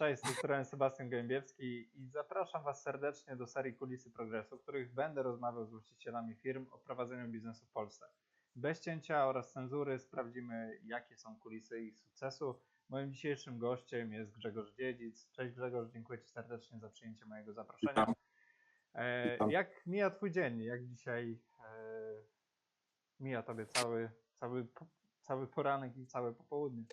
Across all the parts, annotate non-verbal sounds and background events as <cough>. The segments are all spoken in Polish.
Cześć, z tej strony Sebastian Gębiewski i zapraszam Was serdecznie do serii Kulisy Progresu, w których będę rozmawiał z właścicielami firm o prowadzeniu biznesu w Polsce. Bez cięcia oraz cenzury sprawdzimy, jakie są kulisy ich sukcesu. Moim dzisiejszym gościem jest Grzegorz Dziedzic. Cześć Grzegorz, dziękuję Ci serdecznie za przyjęcie mojego zaproszenia. Witam. E, Witam. jak mija Twój dzień? Jak dzisiaj e, mija Tobie cały, cały, cały poranek i całe popołudnie?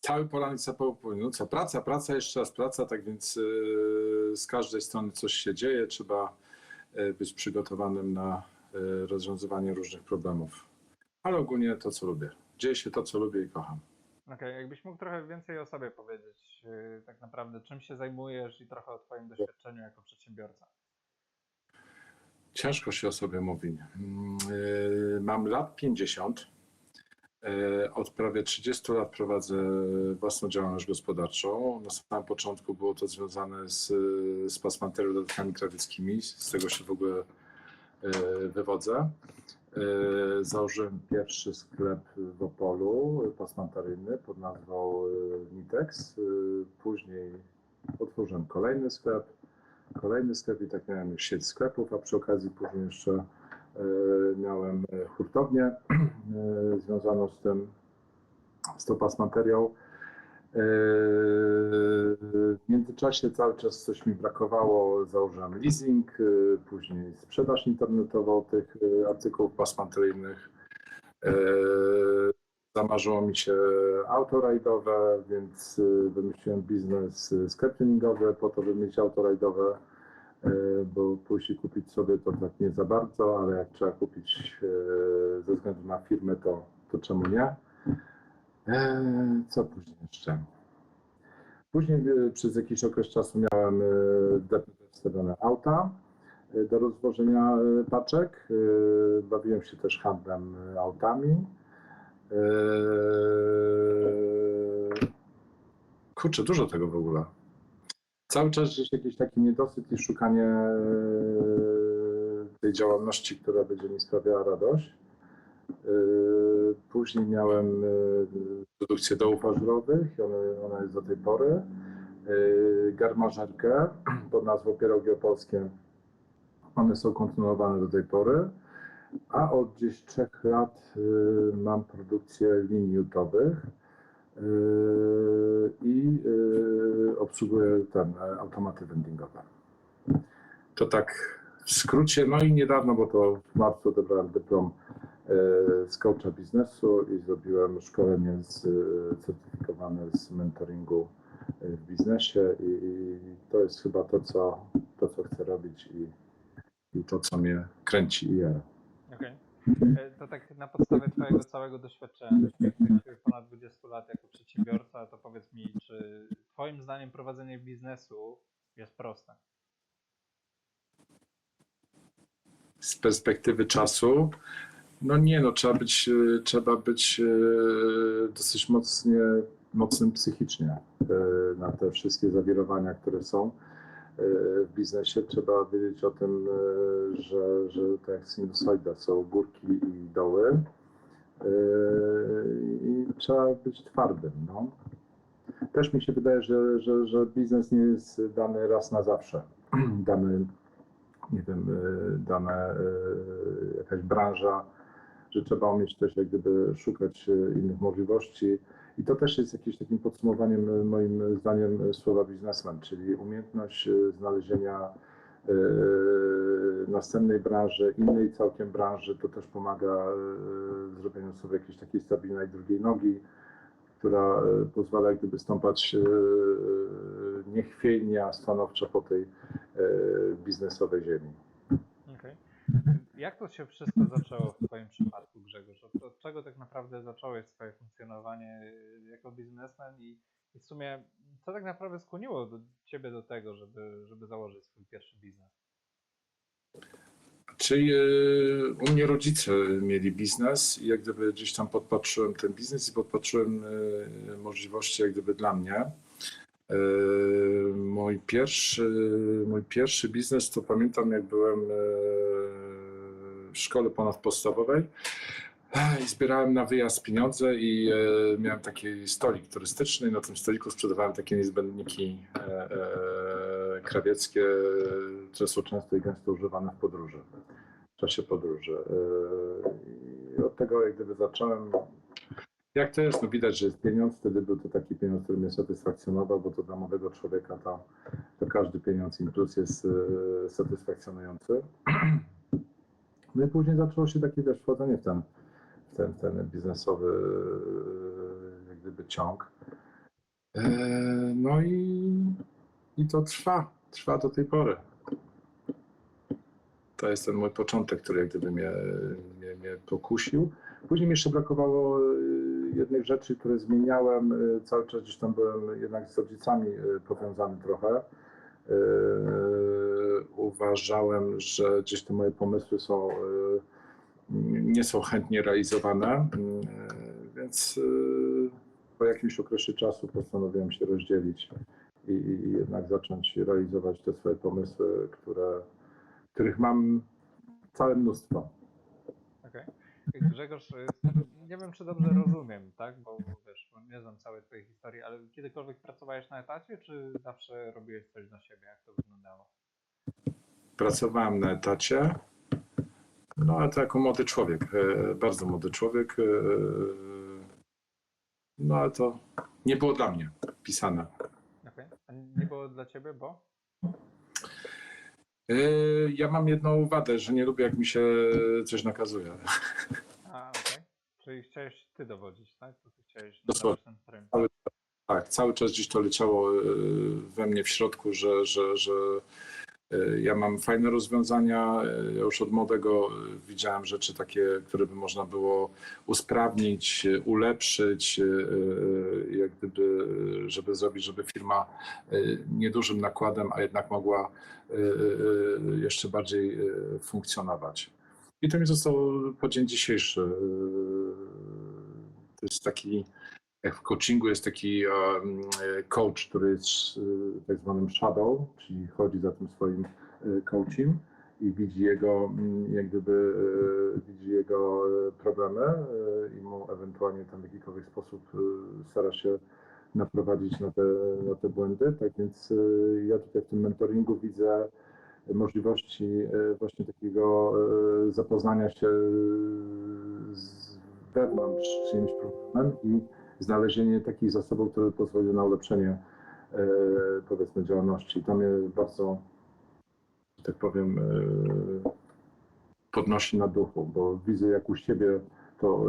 Cały poranek za południu. No praca, praca, jeszcze raz praca, tak więc yy, z każdej strony coś się dzieje. Trzeba yy, być przygotowanym na yy, rozwiązywanie różnych problemów. Ale ogólnie to, co lubię. Dzieje się to, co lubię i kocham. Okej, jakbyś mógł trochę więcej o sobie powiedzieć, tak naprawdę czym się zajmujesz i trochę o Twoim doświadczeniu jako przedsiębiorca. Ciężko się o sobie mówi. Mm, Mam lat 50. Yy, Od prawie 30 lat prowadzę własną działalność gospodarczą. Na samym początku było to związane z, z pasmanterią dodatkami krawieckimi. Z tego się w ogóle yy, wywodzę. Yy, Założyłem pierwszy sklep w Opolu, pasmantaryjny pod nazwą Nitex. Później otworzyłem kolejny sklep kolejny sklep i tak miałem sieć sklepów, a przy okazji później jeszcze e, miałem e, hurtownię e, związaną z tym, pasmaterią. E, W międzyczasie cały czas coś mi brakowało, założyłem leasing, e, później sprzedaż internetową tych e, artykułów pasmateryjnych. E, Zamarzyło mi się auto rajdowe, więc wymyśliłem biznes sklep po to, by mieć auto rajdowe, bo pójść i kupić sobie to tak nie za bardzo, ale jak trzeba kupić y, ze względu na firmę, to, to czemu nie? E, Co później jeszcze? Później przez jakiś okres czasu miałem wstawione auta do rozwożenia paczek. Bawiłem się też handlem autami. Kurczę, dużo tego w ogóle. Cały czas gdzieś jakiś taki niedosyt i szukanie eee, tej działalności, która będzie mi sprawiała radość. Eee, Później miałem eee, produkcję dołów ażurowych, ona, ona jest do tej pory. Garmażerkę pod nazwą Pierogi Opolskie. One są kontynuowane do tej pory. A od gdzieś trzech lat mam produkcję linii jutowych i y, obsługuję ten e, automaty vendingowe. To tak w skrócie. No i niedawno, bo to w marcu odebrałem dyplom y, z coacha biznesu i zrobiłem szkolenie z, y, certyfikowane z mentoringu w biznesie i, to jest chyba to, co, to, co chcę robić i, i to, co mnie kręci i jara. Okej. E, To tak na podstawie Twojego całego doświadczenia, tych, ponad 20 lat jako przedsiębiorca, to powiedz mi, czy Twoim zdaniem prowadzenie biznesu jest proste? z perspektywy czasu, no nie, no trzeba być, e, trzeba być e, dosyć mocnie, mocnym psychicznie na te wszystkie zawirowania, które są w biznesie. Trzeba wiedzieć o tym, e, że, że tak jak sinusoida są górki i doły e, i trzeba być twardym. No. Też mi się wydaje, że, że, że biznes nie jest dany raz na zawsze. <clears throat> Dany nie wiem, dane, y, jakaś branża, że trzeba umieć też jak gdyby szukać innych możliwości. I to też jest jakimś takim podsumowaniem moim zdaniem słowa biznesmen, czyli umiejętność y, znalezienia y, następnej branży, innej całkiem branży, to też pomaga y, w zrobieniu sobie jakiejś takiej stabilnej drugiej nogi, która pozwala jak gdyby stąpać niechwiejnie, a stanowczo po tej biznesowej ziemi. Okej. Jak to się wszystko zaczęło w Twoim przypadku, Grzegorz? Od, od czego tak naprawdę zacząłeś swoje funkcjonowanie y, jako biznesmen i, i w sumie co tak naprawdę skłoniło do, Ciebie do tego, żeby, żeby założyć swój pierwszy biznes? Czyli y, u mnie rodzice mieli biznes i jak gdyby gdzieś tam podpatrzyłem ten biznes i podpatrzyłem y, możliwości jak gdyby dla mnie. Mój pierwszy, mój pierwszy biznes to pamiętam jak byłem szkole ponadpodstawowej. I zbierałem na wyjazd pieniądze i e, miałem taki stolik turystyczny na tym stoliku sprzedawałem takie niezbędniki e, e, krawieckie, które są często i gęsto używane w podróży, w czasie podróży. E, I od tego jak gdyby zacząłem, jak to jest, no widać, że jest pieniądz, wtedy był to taki pieniądz, który mnie satysfakcjonował, bo to dla młodego człowieka to, to każdy pieniądz im plus jest e, satysfakcjonujący. <clears throat> No i później zaczęło się takie wiesz, wchodzenie w ten, w ten, ten biznesowy jak gdyby ciąg. E, No i, i to trwa, trwa do tej pory. To jest ten mój początek, który jak gdyby mnie, mnie, mnie pokusił. Później jeszcze brakowało e, jednej rzeczy, które zmieniałem. E, Cały czas gdzieś tam byłem jednak z rodzicami powiązany trochę. Uważałem, że gdzieś te moje pomysły są, e, nie są chętnie realizowane, e, więc e, po jakimś okresie czasu postanowiłem się rozdzielić i, jednak zacząć realizować te swoje pomysły, które, których mam całe mnóstwo. Okej. Grzegorz, y, nie wiem, czy dobrze rozumiem, tak? Bo wiesz, bo nie znam całej twojej historii, ale kiedykolwiek pracowałeś na etacie, czy zawsze robiłeś coś dla siebie? Jak to wyglądało? Pracowałem na etacie, no ale to jako młody człowiek, e, bardzo młody człowiek. e, No ale to nie było dla mnie pisane. Okej. A nie było dla ciebie, bo? E, Ja mam jedną wadę, że nie lubię jak mi się coś nakazuje. A, okej. Czyli chciałeś ty dowodzić, tak? To ty chciałeś ten trend. Cały- Tak, cały czas gdzieś to leciało we mnie w środku, że, że, że ja mam fajne rozwiązania. e, Ja już od młodego e, widziałem rzeczy takie, które by można było usprawnić, e, ulepszyć, e, e, jak gdyby, e, żeby zrobić, żeby firma e, niedużym nakładem, a jednak mogła e, e, jeszcze bardziej e, funkcjonować. I to mi zostało po dzień dzisiejszy. E, To jest taki w coachingu jest taki e, coach, który jest e, tak zwanym shadow, czyli chodzi za tym swoim e, coachem i widzi jego, mm, jak gdyby, widzi jego problemy i mu ewentualnie tam w jakikolwiek sposób stara się naprowadzić na te, na te błędy. Tak więc ja tutaj w tym mentoringu widzę możliwości właśnie takiego zapoznania się z wewnątrz czyimś problemem i znalezienie takich zasobów, które pozwoliły na ulepszenie e, powiedzmy działalności. To mnie bardzo, że tak powiem, e, podnosi na duchu, bo widzę jak u siebie to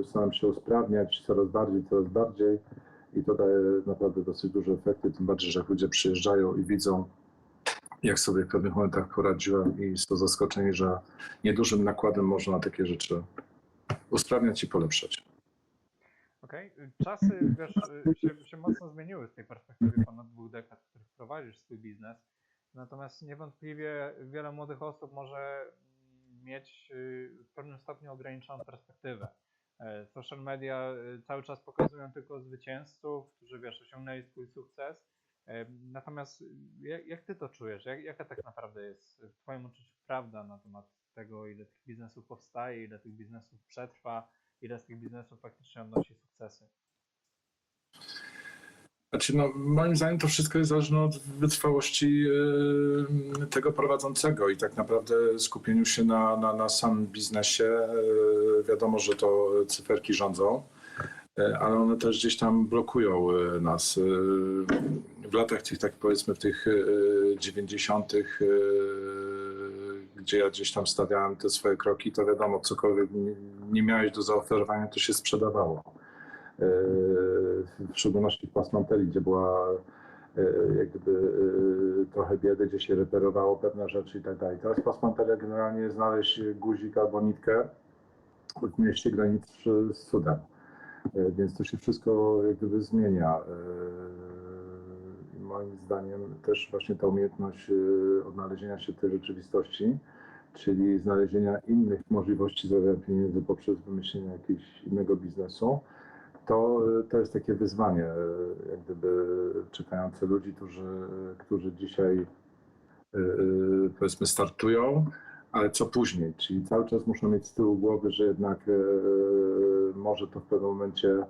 e, staram się usprawniać coraz bardziej, coraz bardziej i to daje naprawdę dosyć duże efekty, tym bardziej, że ludzie przyjeżdżają i widzą jak sobie w pewnych momentach poradziłem i są zaskoczeni, że niedużym nakładem można takie rzeczy usprawniać i polepszać. Okej. Czasy, wiesz, y, się, się mocno zmieniły z tej perspektywy ponad dwóch dekad, w których prowadzisz swój biznes. Natomiast niewątpliwie wiele młodych osób może mieć y, w pewnym stopniu ograniczoną perspektywę. E, Social media y, cały czas pokazują tylko zwycięzców, którzy wiesz, osiągnęli swój sukces. E, Natomiast jak, jak ty to czujesz? Jak, jaka tak naprawdę jest w twoim odczuciu prawda na temat tego, ile tych biznesów powstaje, ile tych biznesów przetrwa, ile z tych biznesów faktycznie odnosi sukcesy? Znaczy, no, moim zdaniem to wszystko jest zależne od wytrwałości e, tego prowadzącego i tak naprawdę skupieniu się na, na, na samym biznesie. E, wiadomo, że to cyferki rządzą, e, ale one też gdzieś tam blokują nas. W latach tych, tak powiedzmy, w tych e, 90., e, gdzie ja gdzieś tam stawiałem te swoje kroki, to wiadomo, cokolwiek nie, miałeś do zaoferowania, to się sprzedawało w szczególności w Pasmanteli, gdzie była e, jak gdyby e, trochę biedy, gdzie się reperowało pewne rzeczy i tak dalej. Teraz Pasmantelia generalnie znaleźć guzik albo nitkę w mieście graniczy z cudem. Więc to się wszystko jak gdyby zmienia. Moim zdaniem też właśnie ta umiejętność odnalezienia się w tej rzeczywistości, czyli znalezienia innych możliwości zarabiania pieniędzy poprzez wymyślenie jakiegoś innego biznesu, to, to jest takie wyzwanie, jak gdyby czekające ludzi, którzy, którzy dzisiaj e, e, powiedzmy startują, ale co później? Czyli cały czas muszą mieć z tyłu głowy, że jednak e, może to w pewnym momencie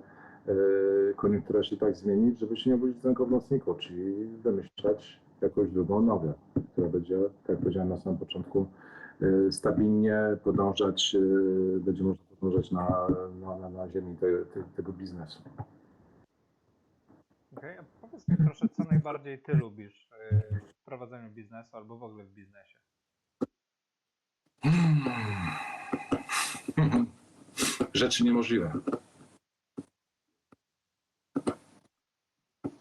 koniunktura się tak zmienić, żeby się nie obudzić tylko w nocniku, czyli wymyślać jakąś drugą nogę, która będzie, tak jak powiedziałem na samym początku, stabilnie podążać, e, będzie można podążać na, na, na, na ziemi te, te, tego biznesu. Okej, a powiedz mi proszę, co najbardziej ty lubisz y, w prowadzeniu biznesu albo w ogóle w biznesie? <laughs> Rzeczy niemożliwe.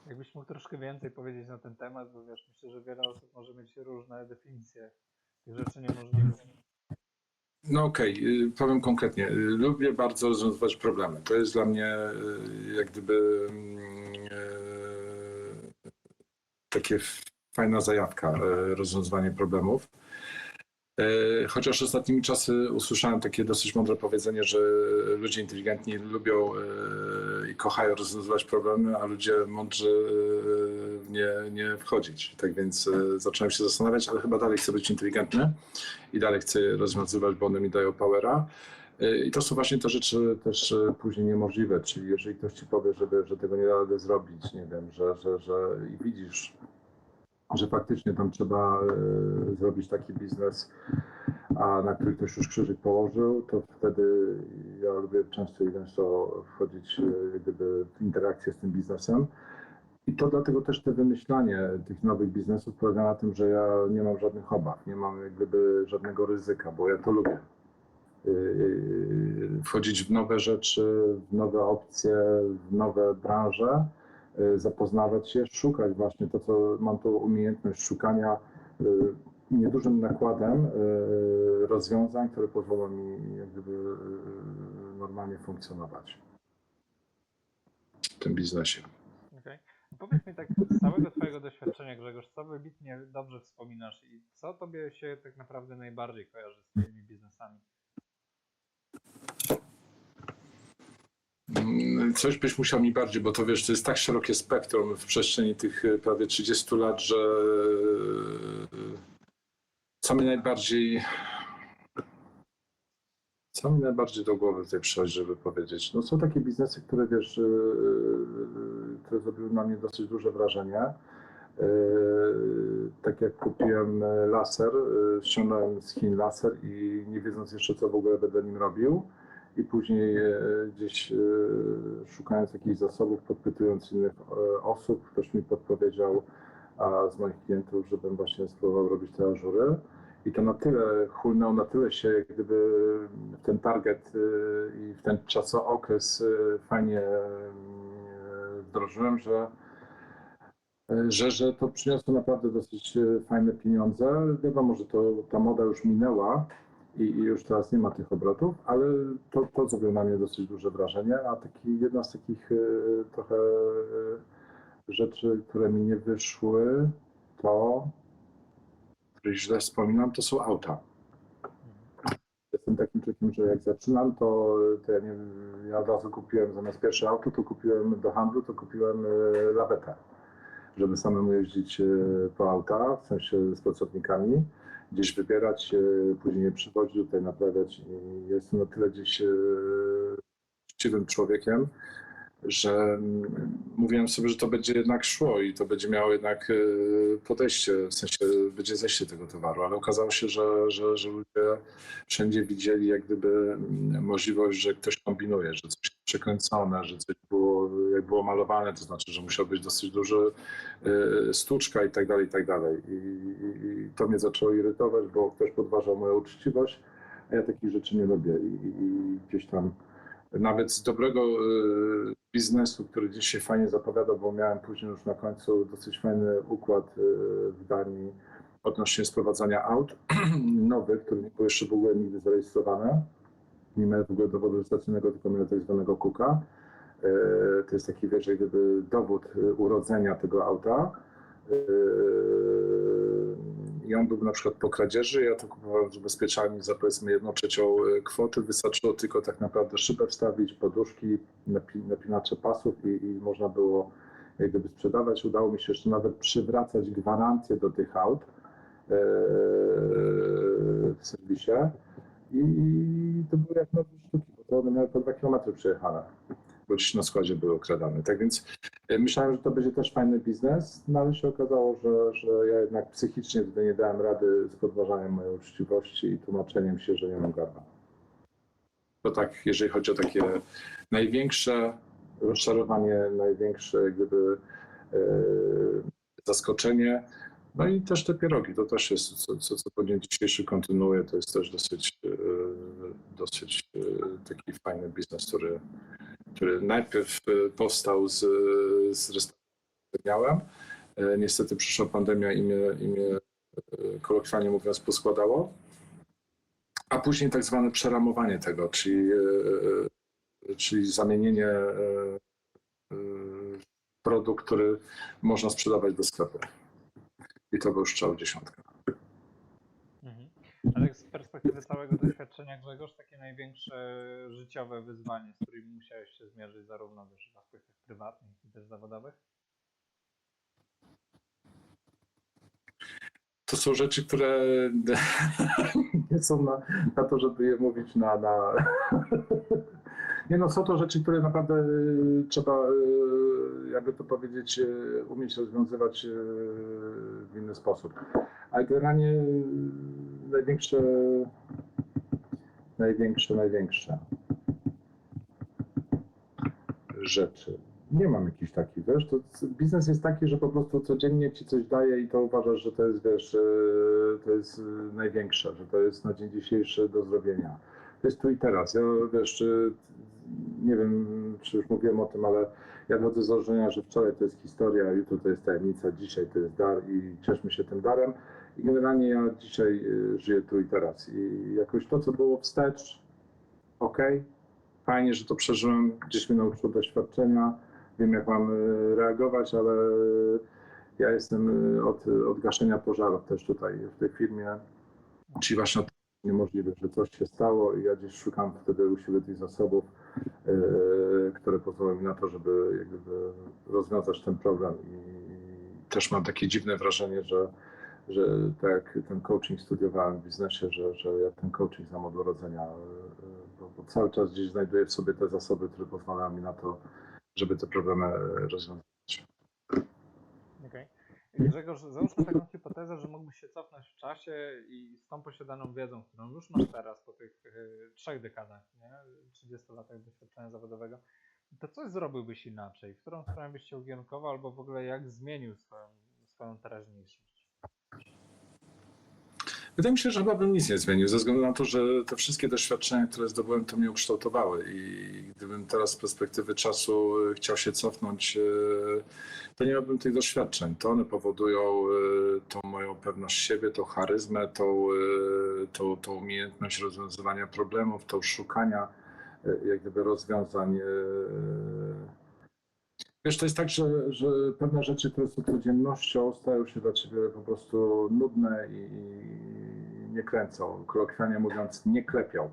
Jakbyś mógł troszkę więcej powiedzieć na ten temat, bo wiesz, myślę, że wiele osób może mieć różne definicje tych rzeczy niemożliwych. No okej, y, powiem konkretnie. Y, Lubię bardzo rozwiązywać problemy. To jest dla mnie y, jak gdyby mm, y, takie fajna zajawka, rozwiązywanie problemów. Chociaż ostatnimi czasy usłyszałem takie dosyć mądre powiedzenie, że ludzie inteligentni lubią i kochają rozwiązywać problemy, a ludzie mądrzy nie, nie wchodzić. Tak więc y, zacząłem się zastanawiać, ale chyba dalej chcę być inteligentny i dalej chcę rozwiązywać, bo one mi dają powera. Y, I to są właśnie te rzeczy też y, później niemożliwe, czyli jeżeli ktoś ci powie, żeby, że tego nie da rady zrobić, nie wiem, że, że, że i widzisz, że faktycznie tam trzeba zrobić taki biznes, a na który ktoś już krzyżyk położył, to wtedy ja lubię często i często wchodzić gdyby w interakcję z tym biznesem. I to dlatego też te wymyślanie tych nowych biznesów polega na tym, że ja nie mam żadnych obaw, nie mam jak gdyby żadnego ryzyka, bo ja to lubię. Yy, Wchodzić w nowe rzeczy, w nowe opcje, w nowe branże, yy, zapoznawać się, szukać właśnie to, co mam tą umiejętność szukania niedużym nakładem rozwiązań, które pozwolą mi jak gdyby normalnie funkcjonować w tym biznesie. Powiedz mi tak z całego twojego doświadczenia, Grzegorz, co wybitnie dobrze wspominasz i co tobie się tak naprawdę najbardziej kojarzy z twoimi biznesami? Mm, Coś byś musiał mi bardziej, bo to wiesz, to jest tak szerokie spektrum w przestrzeni tych e, prawie 30 lat, że e, co mi najbardziej co mi najbardziej do głowy tutaj przychodzi, żeby powiedzieć? No są takie biznesy, które wiesz, e, zrobiły na mnie dosyć duże wrażenie. E, Tak jak kupiłem e, laser, e, ściągnąłem z Chin laser i nie wiedząc jeszcze co w ogóle będę nim robił, i później e, gdzieś e, szukając jakichś zasobów, podpytując innych e, osób, ktoś mi podpowiedział a z moich klientów, żebym właśnie spróbował robić te ażury. I to na tyle hulnął, na tyle się jak gdyby w ten target e, i w ten czasookres e, fajnie e, wdrożyłem, że że, że to przyniosło naprawdę dosyć e, fajne pieniądze. Wiadomo, że to, ta moda już minęła i, i już teraz nie ma tych obrotów, ale to, to zrobiło na mnie dosyć duże wrażenie, a taki, jedna z takich e, trochę e, rzeczy, które mi nie wyszły, to, które źle wspominam, to są auta. Jestem takim człowiekiem, że jak zaczynam, to, to ja, nie, ja od razu kupiłem zamiast pierwsze auto, to kupiłem do handlu, to kupiłem e, lawetę żeby samemu jeździć e, po autach, w sensie z pracownikami, gdzieś wybierać, e, później je tutaj naprawiać. I jestem na tyle gdzieś chciwym człowiekiem, że mm, mówiłem sobie, że to będzie jednak szło i to będzie miało jednak e, podejście, w sensie będzie zejście tego towaru, ale okazało się, że, że, że ludzie wszędzie widzieli jak gdyby mm, możliwość, że ktoś kombinuje, że coś jest przekręcone, że coś było, jak było malowane, to znaczy, że musiał być dosyć duży e, stłuczka i tak dalej, i tak dalej. I, to mnie zaczęło irytować, bo ktoś podważał moją uczciwość, a ja takich rzeczy nie lubię i, i, i gdzieś tam nawet z dobrego e, biznesu, który gdzieś się fajnie zapowiadał, bo miałem później już na końcu dosyć fajny układ e, w Danii odnośnie sprowadzania aut <clears throat> nowych, które nie były jeszcze w ogóle nigdy zarejestrowane. Nie miały w ogóle dowodu rejestracyjnego, tylko miały tak zwanego kuka. E, To jest taki, wiesz, gdyby dowód e, urodzenia tego auta. I on był na przykład po kradzieży, ja to kupowałem z ubezpieczalni za powiedzmy jedną trzecią e, kwoty. Wystarczyło tylko tak naprawdę szybę wstawić, poduszki, napi- napinacze pasów i, i można było jak gdyby sprzedawać. Udało mi się jeszcze nawet przywracać gwarancję do tych aut. w serwisie i to były jak nowe sztuki, bo to one miały po dwa kilometry przejechane, bo na składzie były okradane. Tak więc e, myślałem, że to będzie też fajny biznes, no ale się okazało, że, że ja jednak psychicznie nie dałem rady z podważaniem mojej uczciwości i tłumaczeniem się, że nie mam garba. To tak, jeżeli chodzi o takie największe rozczarowanie, największe gdyby e, zaskoczenie. No i też te pierogi, to też jest, co, co, co po dzień dzisiejszy kontynuuje, to jest też dosyć, e, dosyć taki fajny biznes, który, który najpierw e, powstał z, z miałem. E, Niestety przyszła pandemia i mnie, i mnie e, kolokwialnie mówiąc poskładało. A później tak zwane przeramowanie tego, czyli, czyli zamienienie produkt, który można sprzedawać do sklepu. I to był strzał dziesiątka. Perspektywy całego doświadczenia Grzegorz, takie największe życiowe wyzwanie, z którymi musiałeś się zmierzyć zarówno w aspektach prywatnych, jak i też zawodowych? To są rzeczy, które <laughs> nie są na, na to, żeby je mówić na. na... <laughs> Nie no, są to rzeczy, które naprawdę y, trzeba, y, jakby to powiedzieć, y, umieć rozwiązywać w inny sposób. Ale generalnie największe, największe, największe rzeczy. Nie mam jakichś takich, wiesz, to biznes jest taki, że po prostu codziennie ci coś daje i to uważasz, że to jest, wiesz, yy, to jest yy, największe, że to jest na dzień dzisiejszy do zrobienia. To jest tu i teraz. Ja, wiesz, czy, nie wiem, czy już mówiłem o tym, ale ja wychodzę z założenia, że wczoraj to jest historia, jutro to jest tajemnica, dzisiaj to jest dar i cieszmy się tym darem. Generalnie ja dzisiaj yy, żyję tu i teraz. I jakoś to, co było wstecz, okej, fajnie, że to przeżyłem, gdzieś mnie nauczyło doświadczenia, wiem jak mam y, reagować, ale ja jestem y, od, od gaszenia pożarów też tutaj w tej firmie, czyli właśnie od niemożliwe, że coś się stało i ja gdzieś szukam wtedy u siebie tych zasobów, y, które pozwolą mi na to, żeby rozwiązać ten problem. I też mam takie dziwne wrażenie, że że tak ten coaching studiowałem w biznesie, że, że ja ten coaching znam od urodzenia, y, bo, bo cały czas gdzieś znajduję w sobie te zasoby, które pozwalają mi na to, żeby te problemy y, rozwiązać. Okej. Grzegorz, załóżmy taką hipotezę, że mógłbyś się cofnąć w czasie i z tą posiadaną wiedzą, którą już masz teraz po tych y, trzech dekadach, nie? 30 latach doświadczenia zawodowego, to coś zrobiłbyś inaczej? W którą stronę byś się ukierunkował albo w ogóle jak zmienił swoją, swoją teraźniejszość? Wydaje mi się, że chyba bym nic nie zmienił, ze względu na to, że te wszystkie doświadczenia, które zdobyłem, to mnie ukształtowały i gdybym teraz z perspektywy czasu y, chciał się cofnąć, y, to nie miałbym tych doświadczeń. To one powodują y, tą moją pewność siebie, tą charyzmę, tą, tą, tą umiejętność rozwiązywania problemów, tą szukania jak gdyby rozwiązań. Y, Wiesz, to jest tak, że, że pewne rzeczy, które są codziennością, stają się dla ciebie po prostu nudne i, nie kręcą. Kolokwialnie mówiąc, nie klepią.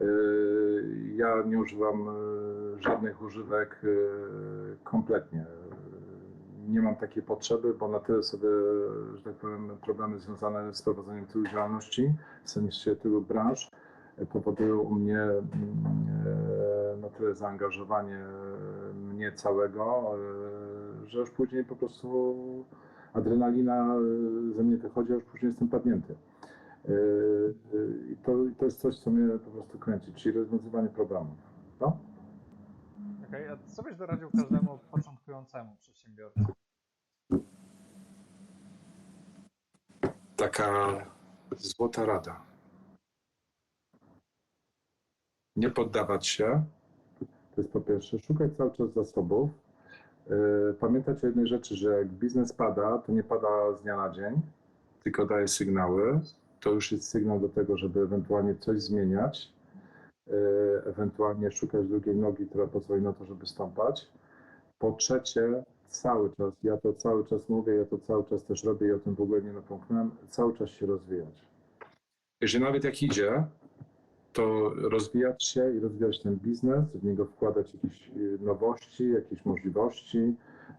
Yy, Ja nie używam yy, żadnych używek yy, kompletnie. Nie mam takiej potrzeby, bo na tyle sobie, że tak powiem, problemy związane z prowadzeniem tylu działalności, w sensie tylu branż, powodują u mnie mm, na tyle zaangażowanie całego, e, że już później po prostu adrenalina e, ze mnie wychodzi, a już później jestem padnięty. E, I to, i to jest coś, co mnie po prostu kręci, czyli rozwiązywanie problemów. No? Okej, a co byś doradził każdemu początkującemu przedsiębiorcy? Taka złota rada. Nie poddawać się. To jest po pierwsze, szukać cały czas zasobów. Yy, Pamiętać o jednej rzeczy, że jak biznes pada, to nie pada z dnia na dzień, tylko daje sygnały. To już jest sygnał do tego, żeby ewentualnie coś zmieniać, yy, ewentualnie szukać drugiej nogi, która pozwoli na to, żeby stąpać. Po trzecie, cały czas, ja to cały czas mówię, ja to cały czas też robię i o tym w ogóle nie napomknąłem, cały czas się rozwijać. Jeżeli nawet jak idzie, to rozwijać się i rozwijać ten biznes, w niego wkładać jakieś y, nowości, jakieś możliwości,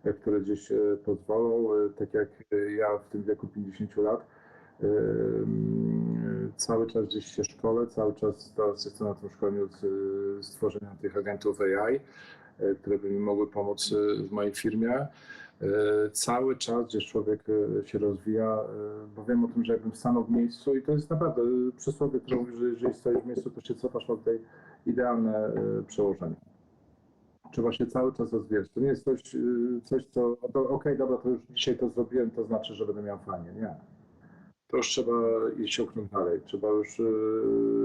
y, które gdzieś y, pozwolą, tak jak ja w tym wieku 50 lat, Cały czas gdzieś się szkole, cały czas jestem na tym szkoleniu z stworzenia tych agentów AI, które by mi mogły pomóc w mojej firmie. Y, Cały czas gdzieś człowiek y, się rozwija, y, bo wiem o tym, że jakbym stanął w miejscu i to jest naprawdę przysłowie, które mówi, że jeżeli stoisz w miejscu, to się cofasz, ma tutaj idealne przełożenie. Trzeba się cały czas rozwijać. To nie jest coś, coś co, okej, dobra, to już dzisiaj to zrobiłem, to znaczy, że będę miał fajnie. Nie. To już trzeba iść o krok dalej. Trzeba już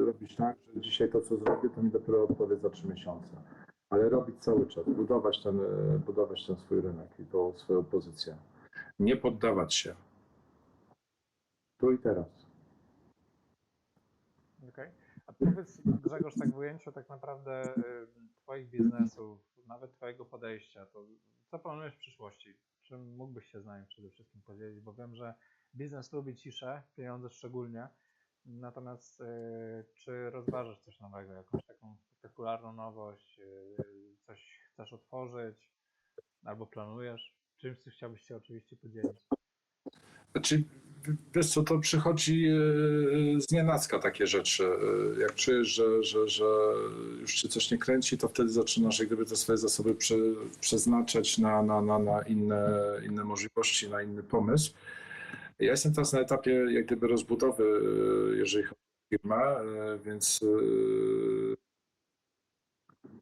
robić tak, że dzisiaj to, co zrobię, to mi dopiero odpowie za trzy miesiące. Ale robić cały czas, budować ten, y, budować ten swój rynek i tą swoją pozycję. Nie poddawać się. Tu i teraz. Okej. A powiedz Grzegorz, tak w ujęciu tak naprawdę y, Twoich biznesów, nawet Twojego podejścia, to co planujesz w przyszłości? Czym mógłbyś się z nami przede wszystkim podzielić? Bo wiem, że biznes lubi ciszę, pieniądze szczególnie. Natomiast y, czy rozważasz coś nowego, jakąś taką spektakularną nowość, y, coś chcesz otworzyć albo planujesz? Czymś chciałbyś się oczywiście podzielić? Znaczy, wiesz co, to przychodzi e, z nienacka takie rzeczy. E, Jak czujesz, że, że, że już cię coś nie kręci, to wtedy zaczynasz jak gdyby te swoje zasoby prze, przeznaczać na, na, na, na inne, inne możliwości, na inny pomysł. Ja jestem teraz na etapie jak gdyby rozbudowy, jeżeli chodzi o firmę, więc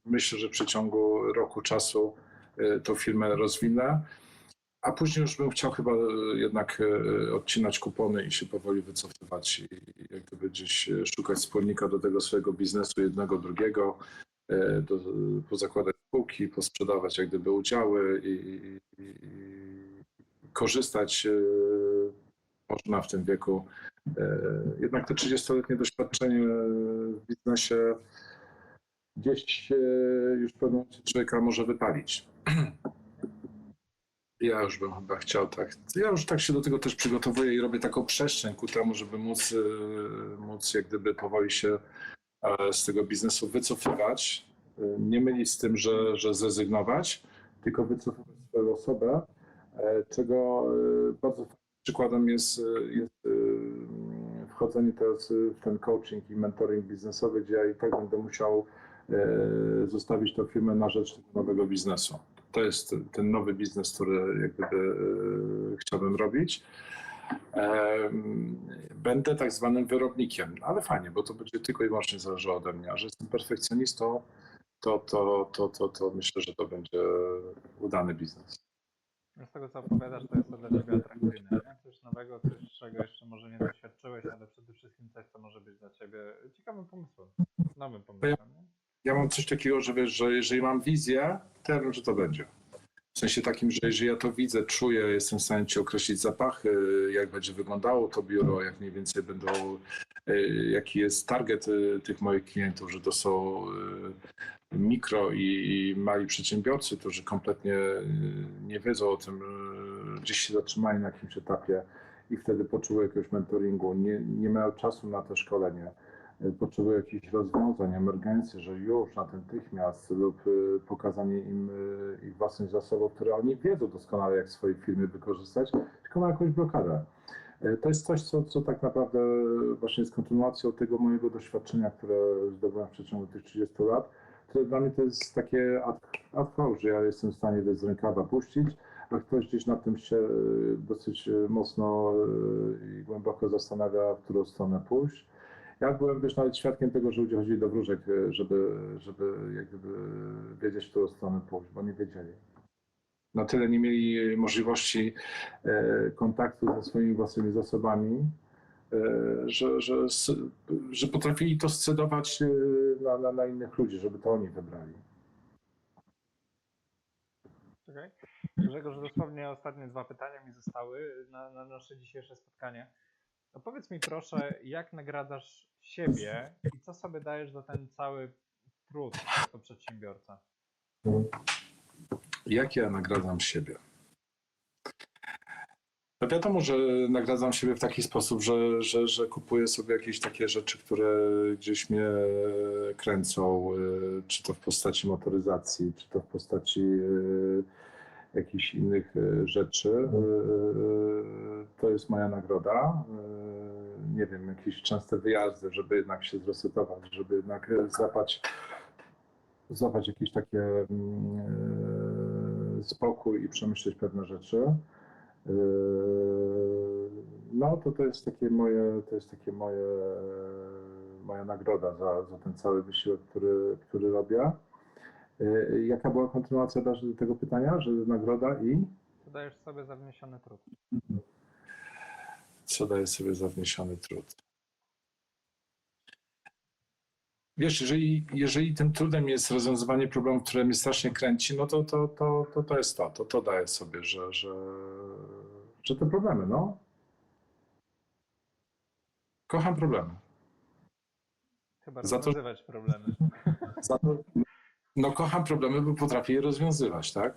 myślę, że w przeciągu roku czasu e, tą firmę rozwinę. A później już bym chciał chyba e, jednak e, odcinać kupony i się powoli wycofywać i jak gdyby gdzieś szukać wspólnika do tego swojego biznesu jednego, drugiego, do, pozakładać spółki, posprzedawać jak gdyby udziały i, i, i korzystać można w tym wieku. Jednak to 30-letnie doświadczenie w biznesie gdzieś e, już w pewnym momencie człowieka może wypalić. <clears throat> Ja już bym chyba chciał tak. Ja już tak się do tego też przygotowuję i robię taką przestrzeń ku temu, żeby móc, y, móc jak gdyby powoli się e, z tego biznesu wycofywać. Nie mylić z tym, że, że zrezygnować, tylko wycofywać swoją osobę, e, czego bardzo przykładem jest, jest wchodzenie teraz w ten coaching i mentoring biznesowy, gdzie ja i tak będę musiał e, zostawić tą firmę na rzecz nowego biznesu to jest ten nowy biznes, który e, chciałbym robić. Em, Będę tak zwanym wyrobnikiem, ale fajnie, bo to będzie tylko i wyłącznie zależało ode mnie. A że jestem perfekcjonistą, to, to, to, to, to myślę, że to będzie udany biznes. Z tego co opowiadasz, to jest to dla Ciebie atrakcyjne, nie? Coś nowego, coś czego jeszcze może nie doświadczyłeś, ale przede wszystkim coś, co może być dla Ciebie ciekawym pomysłem, nowym pomysłem, nie? Ja mam coś takiego, że wiesz, że jeżeli mam wizję, to ja wiem, że to będzie. W sensie takim, że jeżeli ja to widzę, czuję, jestem w stanie ci określić zapachy, jak będzie wyglądało to biuro, jak mniej więcej będą, e, jaki jest target e, tych moich klientów, że to są e, mikro i, mali przedsiębiorcy, którzy kompletnie nie wiedzą o tym, gdzieś się zatrzymali na jakimś etapie i wtedy poczuły jakiegoś mentoringu, nie, nie czasu na to szkolenie potrzebują jakichś rozwiązań, emergencji, że już natychmiast lub y, pokazanie im y, ich własnych zasobów, które oni wiedzą doskonale, jak w swojej firmie wykorzystać, tylko ma jakąś blokadę. Y, To jest coś, co, co tak naprawdę właśnie jest kontynuacją tego mojego doświadczenia, które zdobyłem w przeciągu tych 30 lat, które dla mnie to jest takie ad, ad hoc, że ja jestem w stanie bez rękawa puścić, a ktoś gdzieś nad tym się y, dosyć mocno i głęboko zastanawia, w którą stronę pójść. Ja byłem wiesz, nawet świadkiem tego, że ludzie chodzili do wróżek, e, żeby, żeby jak gdyby wiedzieć, w którą stronę pójść, bo nie wiedzieli. Na tyle nie mieli możliwości e, kontaktu ze swoimi własnymi zasobami, e, że, że, że potrafili to scedować e, na, na, na innych ludzi, żeby to oni wybrali. Okej. Grzegorz, dosłownie ostatnie dwa pytania mi zostały na, na nasze dzisiejsze spotkanie. Opowiedz mi proszę, jak nagradzasz siebie i co sobie dajesz za ten cały trud jako przedsiębiorca? Jak ja nagradzam siebie? No wiadomo, że nagradzam siebie w taki sposób, że, że, że kupuję sobie jakieś takie rzeczy, które gdzieś mnie kręcą, y, czy to w postaci motoryzacji, czy to w postaci y, jakichś innych y, rzeczy. Y, To jest moja nagroda. Nie wiem, jakieś częste wyjazdy, żeby jednak się zresetować, żeby jednak e, złapać, złapać jakiś taki spokój i przemyśleć pewne rzeczy. E, No to to jest takie moje, to jest takie moje, moja nagroda za, za ten cały wysiłek, który, który robię. E, Jaka była kontynuacja dalsza tego pytania, że nagroda i Co dajesz sobie za wniesiony trud? co daje sobie za wniesiony trud? Wiesz, jeżeli, jeżeli tym trudem jest rozwiązywanie problemu, które mnie strasznie kręci, no to to, to, to, to jest to, to, to daje sobie, że, że, że te problemy, no. Kocham problemy. Chyba Za to- rozwiązywać problemy. <laughs> Za to, no kocham problemy, bo potrafię je rozwiązywać, tak?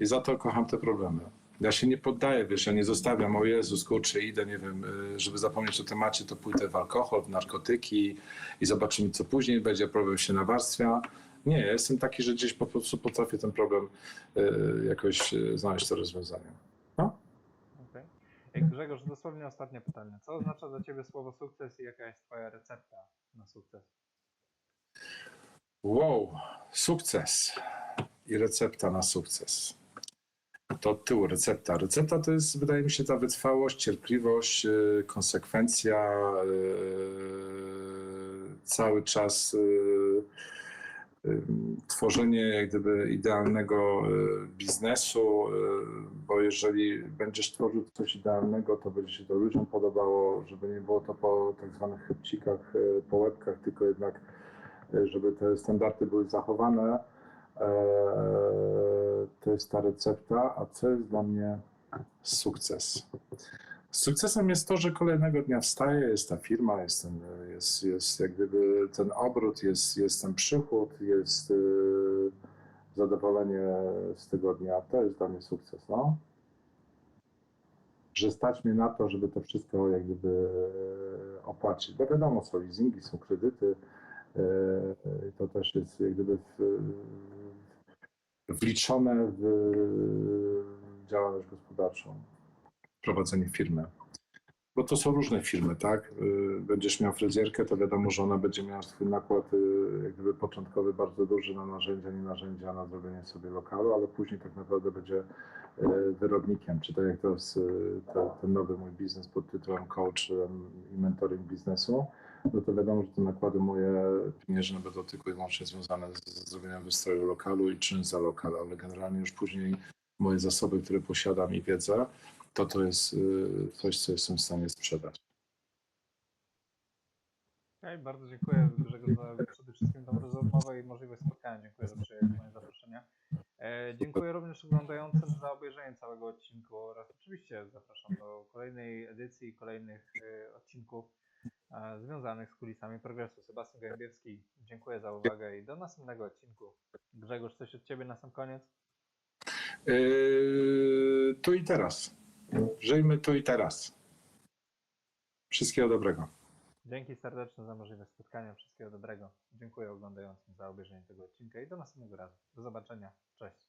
I za to kocham te problemy. Ja się nie poddaję, wiesz, ja nie zostawiam, o Jezus, kurczę, idę, nie wiem, y, żeby zapomnieć o temacie, to pójdę w alkohol, w narkotyki i zobaczymy, co później będzie, problem się nawarstwia. Nie, ja jestem taki, że gdzieś po prostu potrafię ten problem y, jakoś y, znaleźć to rozwiązanie. Okej. Ej, Grzegorz, dosłownie ostatnie pytanie. Co oznacza dla Ciebie słowo sukces i jaka jest Twoja recepta na sukces? Wow, sukces i recepta na sukces. To od tyłu recepta. Recepta to jest, wydaje mi się, ta wytrwałość, cierpliwość, yy, konsekwencja, yy, cały czas yy, tworzenie jak gdyby idealnego biznesu, bo jeżeli będziesz tworzył coś idealnego, to będzie się to ludziom podobało, żeby nie było to po tak zwanych chybcikach, po łebkach, tylko jednak żeby te standardy były zachowane. Eee, To jest ta recepta, a co jest dla mnie sukces? Sukcesem jest to, że kolejnego dnia wstaję, jest ta firma, jest, ten, jest, jest jak gdyby ten obrót, jest, jest ten przychód, jest yy, zadowolenie z tego dnia. To jest dla mnie sukces. No. Że stać mnie na to, żeby to wszystko jak gdyby e, opłacić. Bo wiadomo, są leasingi, są kredyty, E, To też jest jak gdyby w, wliczone w działalność gospodarczą, prowadzenie firmy. Bo to są różne firmy, tak? E, Będziesz miał fryzjerkę, to wiadomo, że ona będzie miała swój nakład e, jak gdyby początkowy bardzo duży na narzędzia, nie narzędzia na zrobienie sobie lokalu, ale później tak naprawdę będzie e, wyrobnikiem, czy tak jak to jest te- ten nowy mój biznes pod tytułem coach i mentoring biznesu no to wiadomo, że te nakłady moje pieniężne będą tylko i wyłącznie związane z zrobieniem wystroju lokalu i czynsz za lokal, ale generalnie już później moje zasoby, które posiadam i wiedzę, to to jest y, coś, co jestem w stanie sprzedać. Okej, bardzo dziękuję Grzegorz za przede wszystkim tą rozmowę i możliwość spotkania. Dziękuję za przyjęcie moje zaproszenie. E, dziękuję również oglądającym za obejrzenie całego odcinku oraz oczywiście zapraszam do kolejnej edycji, kolejnych e, odcinków e, związanych z kulisami progresu. Sebastian Gębiewski, dziękuję za uwagę i do następnego odcinku. Grzegorz, coś od Ciebie na sam koniec? Yy, tu i teraz. Żyjmy tu i teraz. Wszystkiego dobrego. Dzięki serdeczne za możliwość spotkania. Wszystkiego dobrego. Dziękuję oglądającym za obejrzenie tego odcinka i do następnego razu. Do zobaczenia. Cześć.